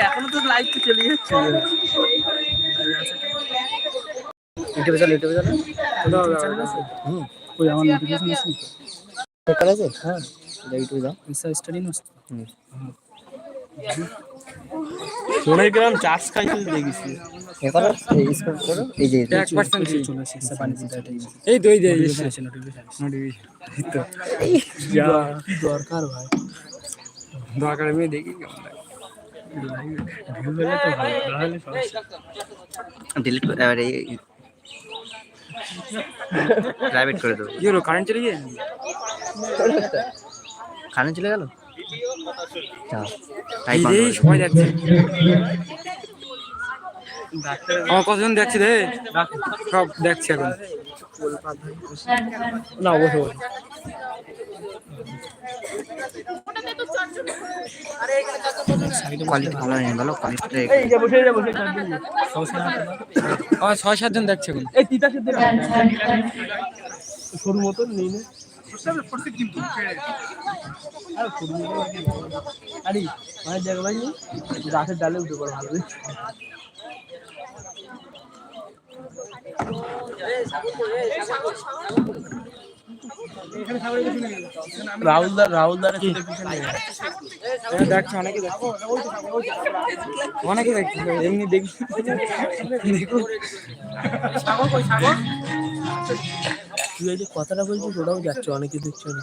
এখনও তো লাইভ তো চলে যাচ্ছে ইউটিউবে চলো ইউটিউবে চলো হুম ওই আমার নোটিফিকেশন আসছে বেকার আছে হ্যাঁ ইউটিউবে যাও ইনস্টা স্টাডি নষ্ট হুম সোনাই গ্রাম চাষ খাইতে দেখেছি এ করো এই স্ক্রল করো এই যে এক পার্সেন্ট চলে এসেছে পানি দিতে এই তো এই যে নোটিফিকেশন নোটিফিকেশন তো কি দরকার ভাই দরকার আমি দেখি কেমন লাগে ডিলিট এবারে প্রাইভেট করে দেবো। কি হলো কারেন্ট চলে গিয়ে কারেন্ট চলে গেল। সবাই যাচ্ছে। আমার কতজন দেখছি রে? সব দেখছি এখন। না বসে বসে। কোয়ালিটি ভালো ছয় সাতজন দেখছে এখন। এই তিতা সরু মতন নেই না। আরে মানে দেখ ভাই গাছের ডালে উঠে পড়ে ভালো রাহুল দা রাহুল দার দেখছে অনেকে দেখছে অনেকে দেখছে এমনি দেখি। তুই এই যে কথাটা বলছিস ওটাও যাচ্ছে অনেকে দেখছে না।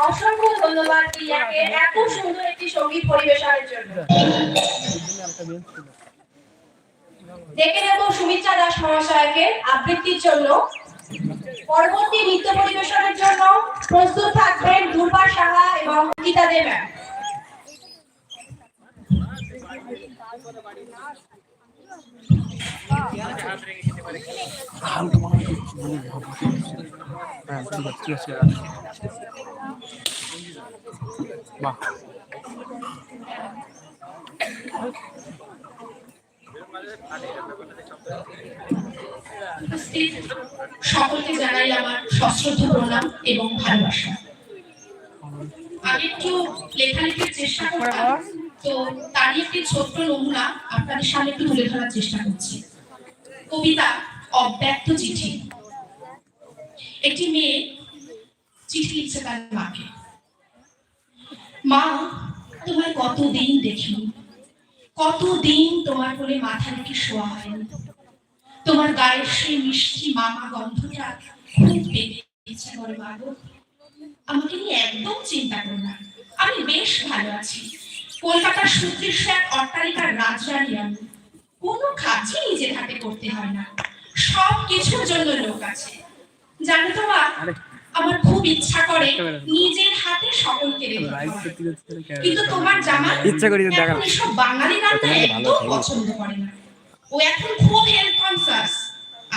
অসংখ্য ধন্যবাদ প্রিয়াকে দাস মহাশয়কে আবৃত্তির জন্য। পরবর্তী নৃত্য পরিবেশনের জন্য প্রস্তুত থাকবেন দুর্বা সাহা এবং গীতা দেব সকলকে জানাই আমার সশ্রদ্ধ প্রণাম এবং ভালোবাসা। আমি একটু লেখালেখির চেষ্টা করতাম তো তারই একটি ছোট্ট নমুনা আপনাদের সামনে একটু তুলে ধরার চেষ্টা করছি। কবিতা অব্যক্ত চিঠি। একটি মেয়ে চিঠি লিখছে তার মাকে। মা তোমার কতদিন দেখিনি কতদিন তোমার কোলে মাথা রেখে শোয়া হয়নি। তোমার গায়ের সেই মিষ্টি মামা গন্ধটা খুব পেতে ইচ্ছে করে মাগো আমাকে নিয়ে একদম চিন্তা করো না। আমি বেশ ভালো আছি। কলকাতার সুদৃশ্য এক অট্টালিকার রাজরানী আমি কোনো কাজই নিজের হাতে করতে হয় না। সব কিছুর জন্য লোক আছে। জানো তো মা আমার খুব ইচ্ছা করে নিজের হাতে সকলকে কিন্তু তোমার জামাই ইচ্ছা করি দেখা এসব বাঙালি রান্না একদম পছন্দ করে না। ও এখন খুব হেলথ কনসাস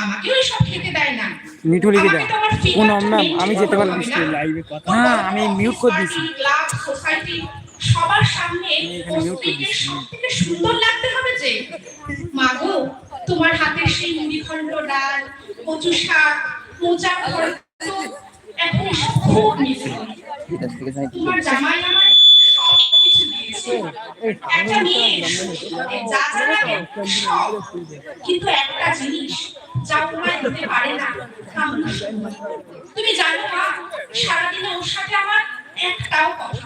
আমাকেও এসব খেতে দেয় না। মিঠু লিখে আমাকে আমার কোন নাম আমি যেতে পারলাম লাইভে কথা। হ্যাঁ আমি মিউট করে দিয়েছি। society, সবার সামনে থেকে সুন্দর লাগতে হবে যে মাগো তোমার হাতের সেই মুড়িখণ্ড ডাল কচু শাক মোচা এখন খুব মিস তোমার জামাই আমার সব। কিন্তু একটা জিনিস যা তোমায় দিতে পারে না। তুমি জানো সারাদিনে ওর সাথে আমার একটাও কথা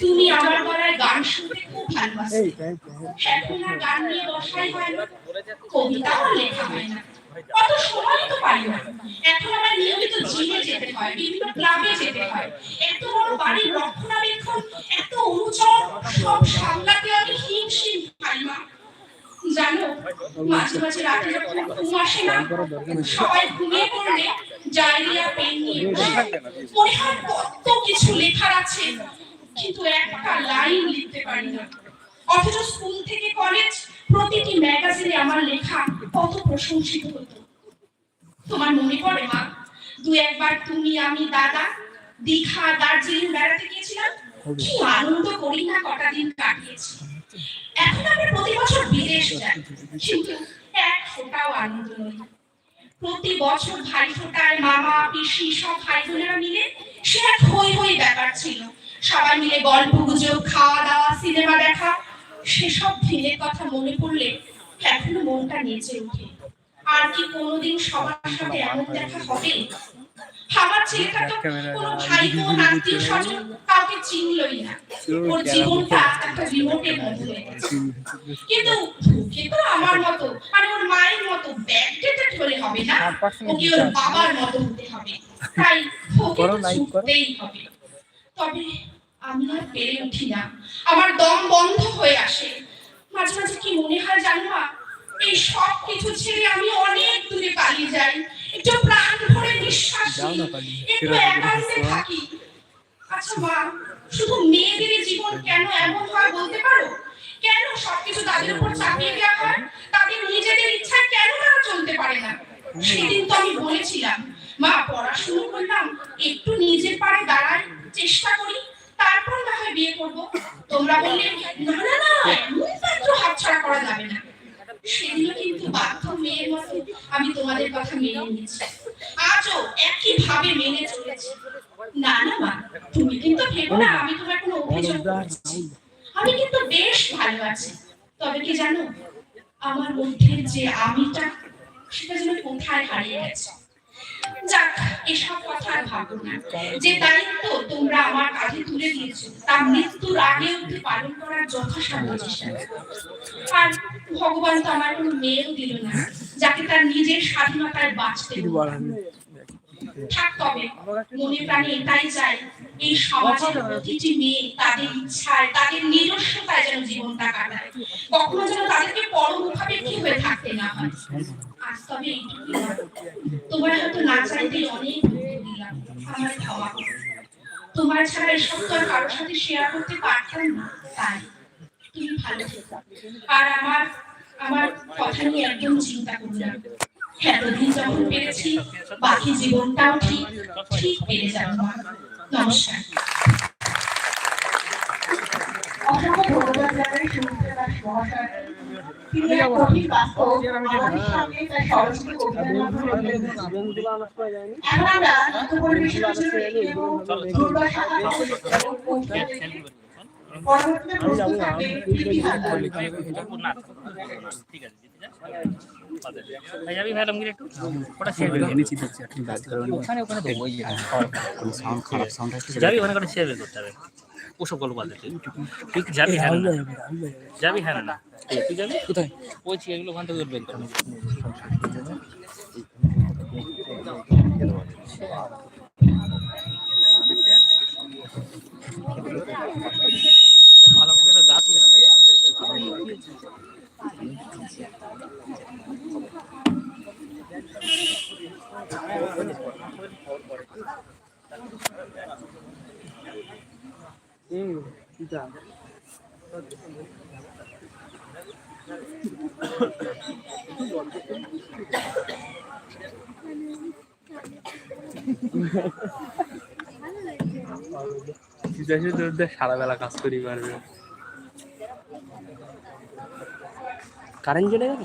তুমি আমার গলায় গান শুনতে খুব ভালোবাসো। এখন আর গান নিয়ে বসাই হয় না কবিতাও লেখা হয় না। অত সময় তো পাই না। এখন আমার নিয়মিত জিমে যেতে হয় বিভিন্ন ক্লাবে যেতে হয়। এত বড় বাড়ির রক্ষণাবেক্ষণ এত অনুচর সব সামলাতে আমি হিমশিম খাই মা। জানো মাঝে মাঝে রাতে যখন ঘুম আসে না, সবাই ঘুমিয়ে পড়লে ডায়রিয়া, পেন নিয়ে। মনে কত কিছু লেখার আছে, কিন্তু একটা লাইন লিখতে পারি না। অথচ স্কুল থেকে কলেজ প্রতিটি ম্যাগাজিনে আমার লেখা কত প্রশংসিত হতো। তোমার মনে পড়ে মা? দু একবার তুমি, আমি, দাদা, দীঘা, দার্জিলিং বেড়াতে গিয়েছিলাম। কি আনন্দ করি না কটা দিন কাটিয়েছি। এখন আমরা প্রতি বছর বিদেশ প্রতি বছর ভাই ফোটায় মামা, পিসি সব ভাই বোনেরা মিলে সে এক হই হই ব্যাপার ছিল। সবাই মিলে গল্প গুজব খাওয়া দাওয়া সিনেমা দেখা, সেসব দিনের কথা মনে পড়লে এখনও মনটা নেচে ওঠে। আর কি কোনোদিন সবার সাথে এমন দেখা হবে? আমার ছেলেটা তো কোনো ভাই বোন আত্মীয় স্বজন কাউকে চিনলই না। ওর জীবনটা একটা রিমোটের মতো হয়ে গেছে। কিন্তু আমার মতো মানে ওর মায়ের মতো ব্যাকডেটেড হলে হবে না ওকে ওর বাবার মতো হতে হবে। তাই ওকে ছুটতেই হবে। তবে আমি আর পেরে উঠি না। আমার দম বন্ধ হয়ে আসে। মাঝে মাঝে কি মনে হয় জানো এই সব কিছু ছেড়ে আমি অনেক দূরে পালিয়ে যাই। একটু প্রাণ ভরে নিঃশ্বাস একটু একান্তে থাকি। আচ্ছা মা শুধু মেয়েদের জীবন কেন এমন হয় বলতে পারো? কেন সবকিছু তাদের উপর চাপিয়ে দেওয়া হয়? তাদের নিজেদের ইচ্ছায় কেন তারা চলতে পারে না? সেদিন তো আমি বলেছিলাম মা পড়াশুনো করলাম একটু নিজের পায়ে দাঁড়ায় চেষ্টা করি তারপর না হয় বিয়ে করব। তোমরা বললে না না না এমন পাত্র হাতছাড়া করা যাবে না সেদিনও কিন্তু বাধ্য মেয়ের মতো আমি তোমাদের কথা মেনে নিয়েছি আজও একই ভাবে মেনে চলেছি। না না, মা, তুমি কিন্তু ভেবো না, আমি তোমার কোনো অভিযোগ করছি। আমি কিন্তু বেশ ভালো আছি। তবে কি জানো, আমার মধ্যে যে আমিটা, সেটা যেন কোথায় হারিয়ে গেছে। যাক, এসব কথা আর ভাবো না। যে দায়িত্ব তোমরা আমার কাঁধে তুলে দিয়েছ, তা মৃত্যুর আগে অব্দি পালন করার যথাসাধ্য চেষ্টা। আর ভগবান তো আমার কোনো মেয়েও দিল না। যাকে তার নিজের স্বাধীনতায় বাঁচতে তবে মনে প্রাণে তাই চাই এই সমাজের প্রতিটি মেয়ে তাদের ইচ্ছায় তাদের নিজস্বতায় যেন জীবনটা কাটায়। কখনো যেন তাদেরকে পরমুখাপেক্ষী হয়ে থাকতে না হয়। আজ তবে এইটুকুই না। তোমার হয়তো না চাইতেই অনেক আমার ক্ষমা তোমার ছাড়া এসব তো আর কারোর সাথে শেয়ার করতে পারতাম না তাই তুমি ভালো থেকো। আর আমার আমার কথা নিয়ে একদম চিন্তা করো না। এতদিন যখন পেরেছি, বাকি জীবনটাও ঠিক ঠিক পেরে যাব। নমস্কার। অসংখ্য ধন্যবাদ জানাই সুমিত্রা দাস তিনি এক কঠিন বাক্য আমাদের সামনে তার সরস্বতী এখন কীর্তি হালদার। না যাবি ম্যাডাম একটু ওটা করে ওখানে ওখানে সাউন্ড যাবি ওখানে করে শেয়ার করতে হবে ওসব গল্প বাদ দে তুই যাবি হ্যাঁ যাবি হ্যাঁ না তুই যাবি কোথায় ওই চেয়ারগুলো ওখান থেকে বের করবি ভালো করে একটা যাচ্ছে না তাই সারা বেলা কাজ করি পারবে কারেন্ট চলে গেল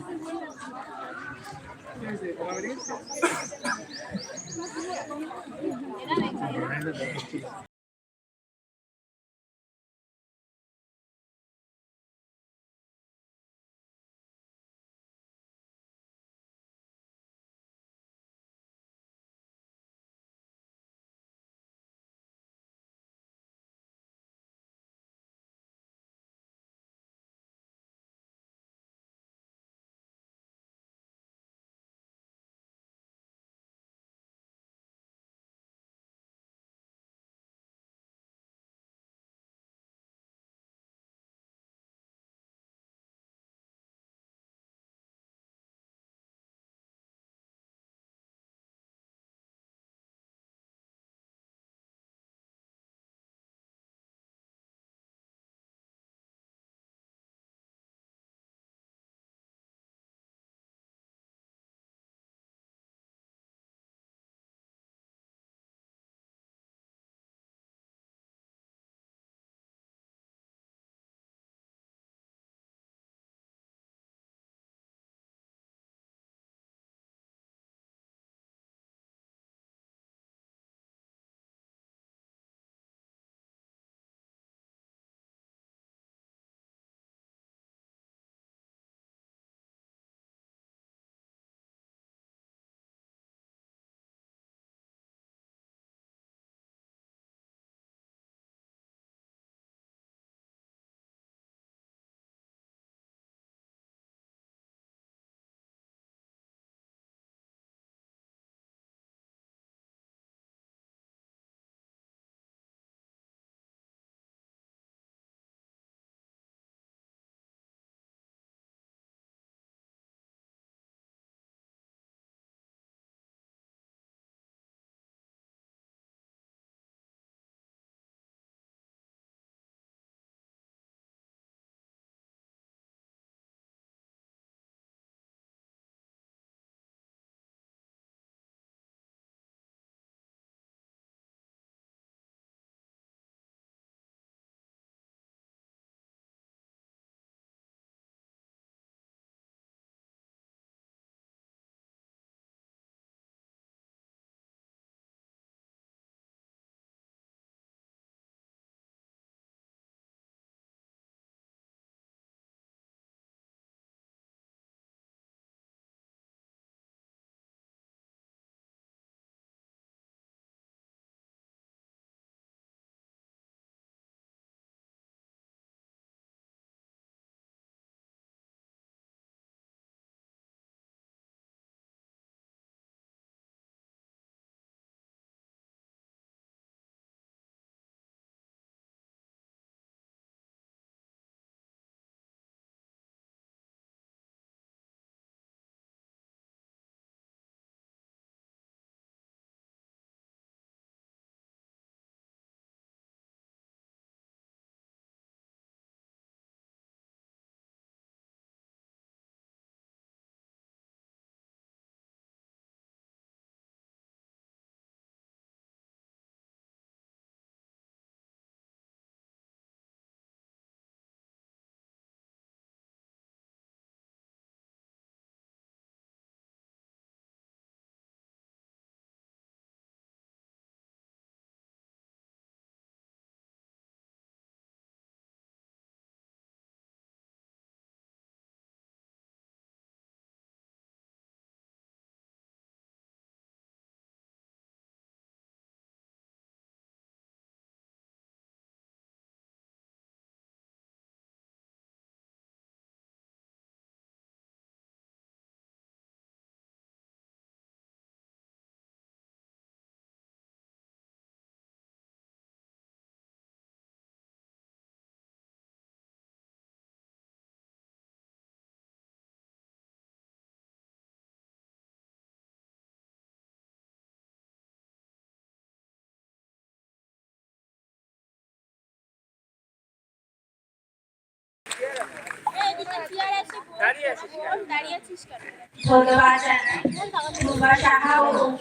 ধন্যবাদ জানাই। সাহা ও অঙ্কিতা